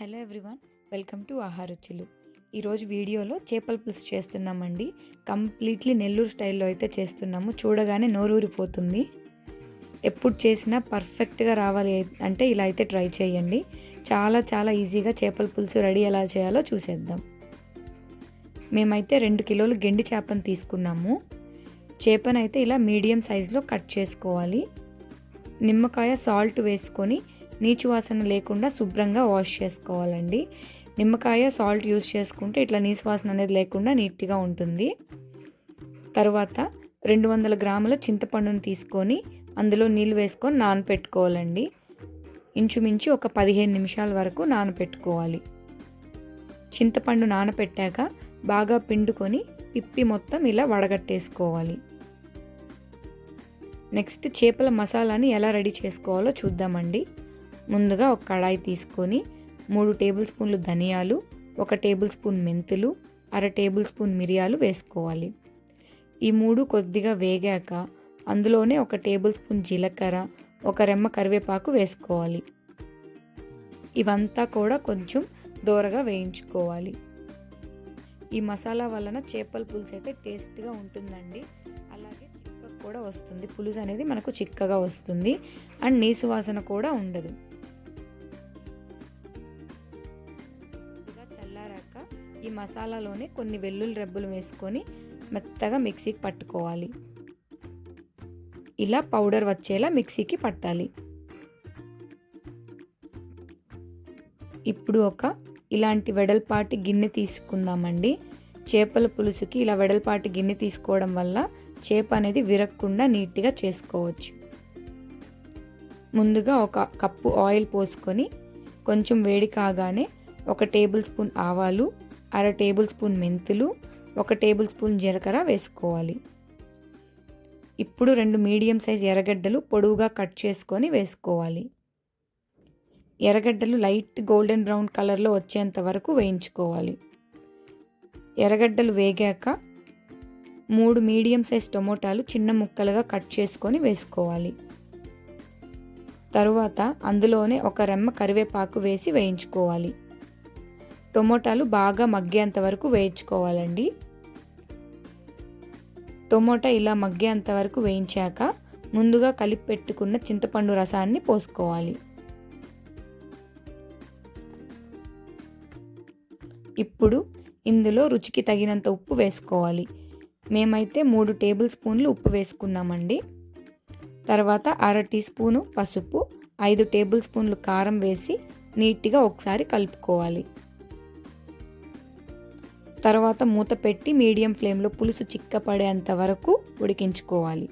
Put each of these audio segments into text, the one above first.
Hello everyone welcome to Aaharuchulu ఈరోజు వీడియోలో చేపల పులుసు చేస్తున్నామండి. కంప్లీట్లీ నెల్లూరు స్టైల్లో అయితే చేస్తున్నాము. చూడగానే నోరూరిపోతుంది. ఎప్పుడు చేసినా పర్ఫెక్ట్గా రావాలి అంటే ఇలా అయితే ట్రై చేయండి. చాలా చాలా ఈజీగా చేపల పులుసు రెడీ ఎలా చేయాలో చూసేద్దాం. మేమైతే రెండు కిలోలు గెండి చేపను తీసుకున్నాము. చేపనైతే ఇలా మీడియం సైజులో కట్ చేసుకోవాలి. నిమ్మకాయ సాల్ట్ వేసుకొని నీచు వాసన లేకుండా శుభ్రంగా వాష్ చేసుకోవాలండి. నిమ్మకాయ సాల్ట్ యూస్ చేసుకుంటే ఇట్లా నీచు వాసన అనేది లేకుండా నీట్గా ఉంటుంది. తర్వాత రెండు వందల గ్రాముల చింతపండుని తీసుకొని అందులో నీళ్ళు వేసుకొని నానపెట్టుకోవాలండి. ఇంచుమించు ఒక పదిహేను నిమిషాల వరకు నానపెట్టుకోవాలి. చింతపండు నానపెట్టాక బాగా పిండుకొని పిప్పి మొత్తం ఇలా వడగట్టేసుకోవాలి. నెక్స్ట్ చేపల మసాలాని ఎలా రెడీ చేసుకోవాలో చూద్దామండి. ముందుగా ఒక కడాయి తీసుకొని మూడు టేబుల్ స్పూన్లు ధనియాలు ఒక టేబుల్ స్పూన్ మెంతులు అర టేబుల్ స్పూన్ మిరియాలు వేసుకోవాలి. ఈ మూడు కొద్దిగా వేగాక అందులోనే ఒక టేబుల్ స్పూన్ జీలకర్ర ఒక రెమ్మ కరివేపాకు వేసుకోవాలి. ఇవంతా కూడా కొంచెం దూరగా వేయించుకోవాలి. ఈ మసాలా వలన చేపల పులుసు అయితే టేస్ట్గా ఉంటుందండి. అలాగే చిక్కగా కూడా వస్తుంది. పులుసు అనేది మనకు చిక్కగా వస్తుంది. అండ్ నీసు వాసన కూడా ఉండదు. ఈ మసాలాలోనే కొన్ని వెల్లుల్లి రెబ్బలు వేసుకొని మెత్తగా మిక్సీకి పట్టుకోవాలి. ఇలా పౌడర్ వచ్చేలా మిక్సీకి పట్టాలి. ఇప్పుడు ఒక ఇలాంటి వెడల్పాటి గిన్నె తీసుకుందామండి. చేపల పులుసుకి ఇలా వెడల్పాటి గిన్నె తీసుకోవడం వల్ల చేప అనేది విరక్కుండా నీట్గా చేసుకోవచ్చు. ముందుగా ఒక కప్పు ఆయిల్ పోసుకొని కొంచెం వేడి కాగానే ఒక టేబుల్ స్పూన్ ఆవాలు అర టేబుల్ స్పూన్ మెంతులు ఒక టేబుల్ స్పూన్ జీలకర్ర వేసుకోవాలి. ఇప్పుడు రెండు మీడియం సైజ్ ఎర్రగడ్డలు పొడవుగా కట్ చేసుకొని వేసుకోవాలి. ఎర్రగడ్డలు లైట్ గోల్డెన్ బ్రౌన్ కలర్లో వచ్చేంత వరకు వేయించుకోవాలి. ఎర్రగడ్డలు వేగాక మూడు మీడియం సైజ్ టొమాటాలు చిన్న ముక్కలుగా కట్ చేసుకొని వేసుకోవాలి. తరువాత అందులోనే ఒక రెమ్మ కరివేపాకు వేసి వేయించుకోవాలి. టొమాటాలు బాగా మగ్గేంత వరకు వేయించుకోవాలండి. టొమాటో ఇలా మగ్గేంత వరకు వేయించాక ముందుగా కలిపి పెట్టుకున్న చింతపండు రసాన్ని పోసుకోవాలి. ఇప్పుడు ఇందులో రుచికి తగినంత ఉప్పు వేసుకోవాలి. మేమైతే మూడు టేబుల్ స్పూన్లు ఉప్పు వేసుకున్నామండి. తర్వాత అర టీ స్పూను పసుపు ఐదు టేబుల్ స్పూన్లు కారం వేసి నీట్గా ఒకసారి కలుపుకోవాలి. తర్వాత మూత పెట్టి మీడియం ఫ్లేమ్లో పులుసు చిక్కపడేంత వరకు ఉడికించుకోవాలి.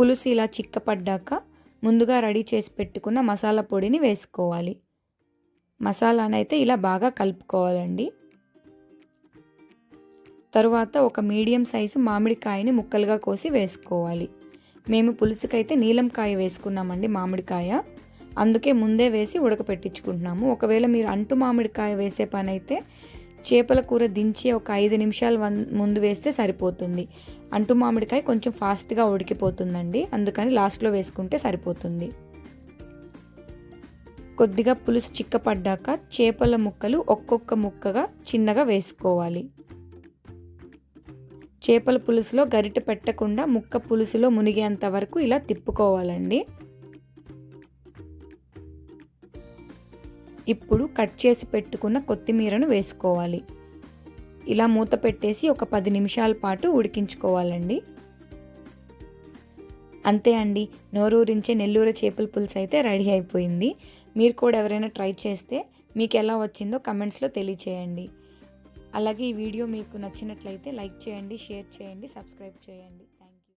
పులుసు ఇలా చిక్కపడ్డాక ముందుగా రెడీ చేసి పెట్టుకున్న మసాలా పొడిని వేసుకోవాలి. మసాలానైతే ఇలా బాగా కలుపుకోవాలండి. తరువాత ఒక మీడియం సైజు మామిడికాయని ముక్కలుగా కోసి వేసుకోవాలి. మేము పులుసుకైతే నీలం కాయ వేసుకున్నామండి మామిడికాయ. అందుకే ముందే వేసి ఉడకపెట్టించుకుంటున్నాము. ఒకవేళ మీరు అంటు మామిడికాయ వేసే పని అయితే చేపల కూర దించి ఒక ఐదు నిమిషాలు ముందు వేస్తే సరిపోతుంది. అంటు మామిడికాయ కొంచెం ఫాస్ట్గా ఉడికిపోతుందండి. అందుకని లాస్ట్లో వేసుకుంటే సరిపోతుంది. కొద్దిగా పులుసు చిక్కపడ్డాక చేపల ముక్కలు ఒక్కొక్క ముక్కగా చిన్నగా వేసుకోవాలి. చేపల పులుసులో గరిట పెట్టకుండా ముక్క పులుసులో మునిగేంత వరకు ఇలా తిప్పుకోవాలండి. ఇప్పుడు కట్ చేసి పెట్టుకున్న కొత్తిమీరను వేసుకోవాలి. ఇలా మూత పెట్టేసి ఒక పది నిమిషాల పాటు ఉడికించుకోవాలండి. అంతే అండి నోరూరించే నెల్లూరు చేపల పులుసు అయితే రెడీ అయిపోయింది. మీరు కూడా ఎవరైనా ట్రై చేస్తే మీకు ఎలా వచ్చిందో కమెంట్స్లో తెలియచేయండి. అలాగే ఈ వీడియో మీకు నచ్చినట్లయితే లైక్ చేయండి షేర్ చేయండి సబ్స్క్రైబ్ చేయండి.